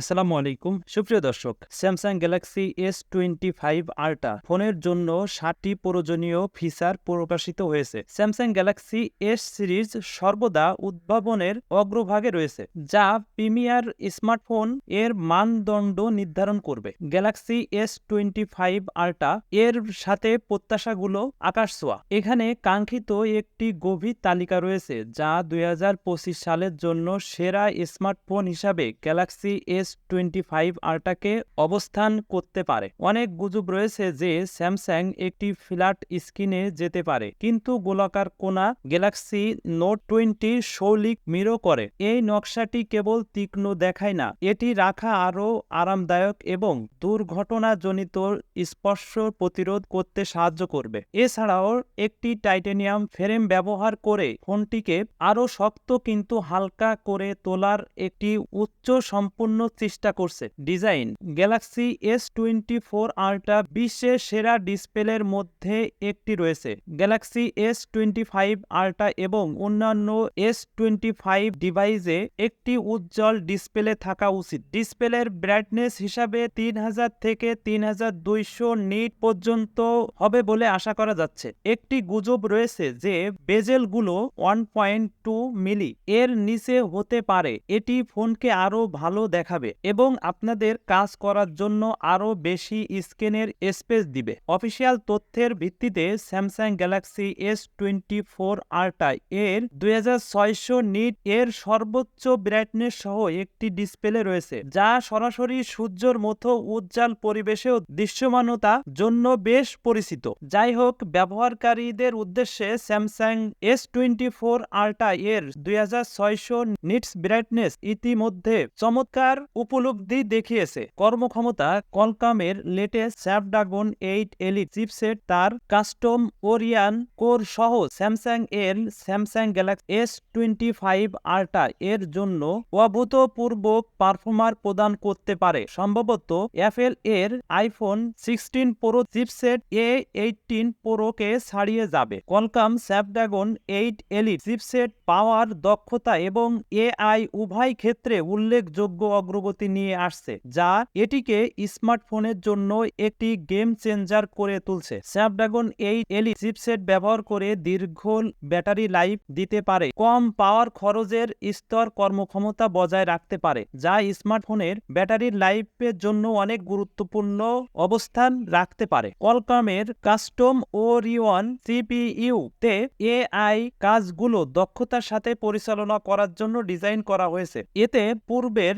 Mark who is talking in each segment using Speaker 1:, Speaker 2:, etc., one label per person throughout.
Speaker 1: আসসালামু আলাইকুম। সুপ্রিয় দর্শক Samsung Galaxy S twenty five ultra ফোনের জন্য ষাটটি প্রয়োজনীয় ফিচার প্রকাশিত হয়েছে। স্যামসাং গ্যালাক্সি এস সিরিজ সর্বদা উদ্ভাবনের অগ্রভাগে রয়েছে, যা প্রিমিয়ার স্মার্টফোন এর মানদণ্ড নির্ধারণ করবে। Galaxy S twenty five ultra এর সাথে প্রত্যাশাগুলো আকাশ ছোঁয়া। এখানে কাঙ্ক্ষিত একটি গভীর তালিকা রয়েছে, যা দুই হাজার পঁচিশ সালের জন্য সেরা স্মার্টফোন হিসাবে গ্যালাক্সি এস টোয়েন্টি ফাইভ আল্ট্রাকে অবস্থান করতে পারে। অনেক গুজব রয়েছে যে স্যামসাং একটি ফ্ল্যাট স্ক্রিনে যেতে পারে, কিন্তু গোলাকার কোনা গ্যালাক্সি নোট টোয়েন্টি শৌলিক মিরো করে। এই নকশাটি কেবল তীক্ষ্ণ দেখায় না, এটি রাখা আরও আরামদায়ক এবং দুর্ঘটনাজনিত স্পর্শ প্রতিরোধ করতে সাহায্য করবে। এছাড়াও একটি টাইটেনিয়াম ফ্রেম ব্যবহার করে ফোনটিকে আরও শক্ত কিন্তু হালকা করে তোলার একটি উচ্চ সম্পূর্ণ চেষ্টা করছে। Design, Galaxy S twenty four ultra বিশ্বের সেরা ডিসপ্লের মধ্যে একটি রয়েছে। Galaxy S twenty five ultra এবং অন্যান্য এস টোয়েন্টি ফাইভ ডিভাইসে একটি উজ্জ্বল ডিসপ্লে থাকা উচিত। ডিসপ্লের ব্রাইটনেস হিসাবে তিন হাজার থেকে তিন হাজার দুইশো নিট পর্যন্ত হবে বলে আশা করা যাচ্ছে। একটি গুজব রয়েছে যে বেজেলগুলো ওয়ান পয়েন্ট টু মিলি এর নিচে হতে পারে। এটি ফোনকে আরও ভালো দেখাবে এবং আপনাদের কাজ করার জন্য আরও বেশি স্ক্রিনের স্পেস দিবে। অফিসিয়াল তথ্যের ভিত্তিতে Samsung Galaxy S twenty four ultra এর দুই হাজার ছয়শো নিট এর সর্বোচ্চ ব্রাইটনেস সহ একটি ডিসপ্লে রয়েছে, যা সরাসরি সূর্যের মতো উজ্জ্বল পরিবেশেও দৃশ্যমানতা জন্য বেশ পরিচিত। যাই হোক, ব্যবহারকারীদের উদ্দেশ্যে Samsung S twenty four ultra এর দুই হাজার ছয়শো নিটস ব্রাইটনেস ইতিমধ্যে চমৎকার উপলব্ধি দেখিয়েছে। কর্মক্ষমতা, কলকামের latest Snapdragon eight elite chipset তার কাস্টম ওরিয়ান কোর সহ স্যামসাং এর Samsung Galaxy S twenty five ultra এর জন্য অভূতপূর্ব পারফর্মার প্রদান করতে পারে। সম্ভবত অ্যাপেল এর iPhone sixteen pro chipset A eighteen প্রোকে ছাড়িয়ে যাবে। Qualcomm Snapdragon eight elite chipset power দক্ষতা এবং এআই উভয় ক্ষেত্রে উল্লেখযোগ্য অগ্রগতি নিয়ে আসছে, যা এটিকে স্মার্টফোনের জন্য একটি গেম চেঞ্জার করে তুলছে। স্ন্যাপড্রাগন এই এলি চিপসেট ব্যবহার করে দীর্ঘ ব্যাটারি লাইফ দিতে পারে, কম পাওয়ার খরচের স্তর কর্মক্ষমতা বজায় রাখতে পারে, যা স্মার্টফোনের ব্যাটারির লাইফের জন্য অনেক গুরুত্বপূর্ণ অবস্থান রাখতে পারে। কলকামের কাস্টম ওরিওয়ান সিপিইউ তে এআই কাজগুলো দক্ষতার সাথে পরিচালনা করার জন্য ডিজাইন করা হয়েছে। এতে পূর্বের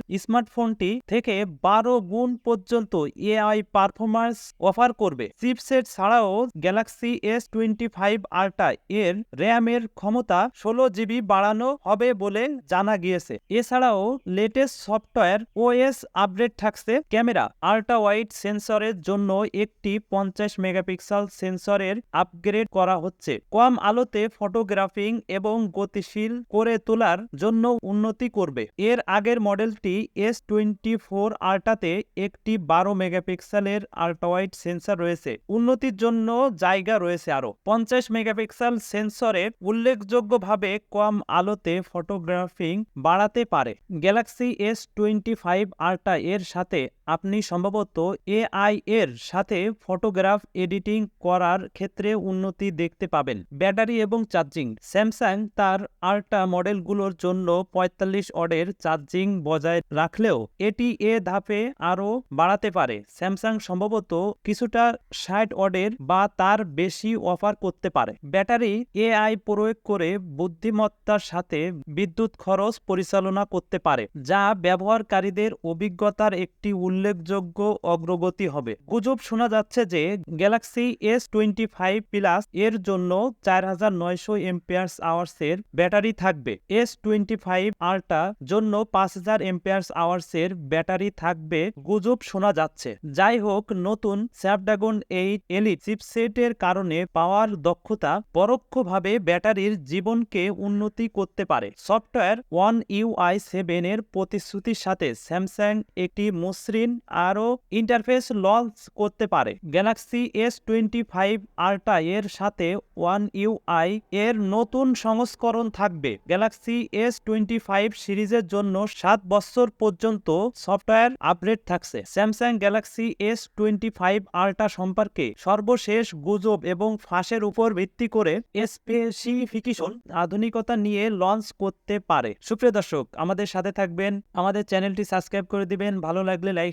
Speaker 1: স্মার্টফোনটি থেকে বারো গুণ পর্যন্ত এআই পারফরম্যান্স অফার করবে। চিপসেট ছাড়াও Galaxy S twenty five ultra এর র্যামের ক্ষমতা ষোলো জিবি বাড়ানো হবে বলে জানা গিয়েছে। এছাড়াও লেটেস্ট সফটওয়্যার ওএস আপডেট থাকছে ক্যামেরা। আল্ট্রা ওয়াইড সেন্সরের জন্য একটি পঞ্চাশ মেগাপিক্সেল সেন্সরের আপগ্রেড করা হচ্ছে। কম আলোতে ফটোগ্রাফিং এবং গতিশীল করে তোলার জন্য উন্নতি করবে। এর আগের মডেলটি এস টোয়েন্টি ফোর আল্টাতে একটি বারো মেগাপিক্সেলের আল্ট্রাওয়াইড সেন্সর রয়েছে। উন্নতির জন্য জায়গা রয়েছে আরও। পঞ্চাশ মেগাপিক্সেল সেন্সরে উল্লেখযোগ্যভাবে কম আলোতে ফটোগ্রাফিং বাড়াতে পারে। Galaxy S twenty five ultra এর সাথে আপনি সম্ভবত এআই এর সাথে ফটোগ্রাফ এডিটিং করার ক্ষেত্রে উন্নতি দেখতে পাবেন। ব্যাটারি এবং চার্জিং। স্যামসাং তার আল্ট্রা মডেলগুলোর জন্য পঁয়তাল্লিশ অডের চার্জিং বজায় রাখলেও এটি এ ধাপে আরও বাড়াতে পারে। স্যামসাং সম্ভবত কিছুটা ষাট অডের বা তার বেশি অফার করতে পারে। ব্যাটারি এআই প্রয়োগ করে বুদ্ধিমত্তার সাথে বিদ্যুৎ খরচ পরিচালনা করতে পারে, যা ব্যবহারকারীদের অভিজ্ঞতার একটি উল্লেখযোগ্য অগ্রগতি হবে। গুজব শোনা যাচ্ছে যে Galaxy S twenty five plus এর জন্য চার হাজার নয়শো এমপিয়ার্স আওয়ার্সের ব্যাটারি থাকবে। এস টোয়েন্টি ফাইভ আল্ট্রা জন্য পাঁচ হাজার এমপিয়ার্স আওয়ার্সের ব্যাটারি থাকবে গুজব শোনা যাচ্ছে। যাই হোক, নতুন স্ন্যাপড্রাগন এইট এলি চিপসেটের কারণে পাওয়ার দক্ষতা পরোক্ষভাবে ব্যাটারির জীবনকে উন্নতি করতে পারে। সফটওয়্যার ওয়ান ইউআই সেভেন এর প্রতিশ্রুতির সাথে স্যামসাং একটি মসৃণ স্ক্রিন আরও ইন্টারফেস লঞ্চ করতে পারে। Galaxy S twenty five ultra এর সাথে ওয়ান ইউআই এর নতুন সংস্করণ থাকবে। গ্যালাক্সি এস টোয়েন্টি ফাইভ সিরিজের জন্য সাত বছর পর্যন্ত সফটওয়্যার আপডেট থাকছে। Samsung Galaxy S twenty five ultra সম্পর্কে সর্বশেষ গুজব এবং ফাঁসের উপর ভিত্তি করে স্পেসিফিকেশন আধুনিকতা নিয়ে লঞ্চ করতে পারে। সুপ্রিয় দর্শক, আমাদের সাথে থাকবেন। আমাদের চ্যানেলটি সাবস্ক্রাইব করে দিবেন। ভালো লাগলে লাইক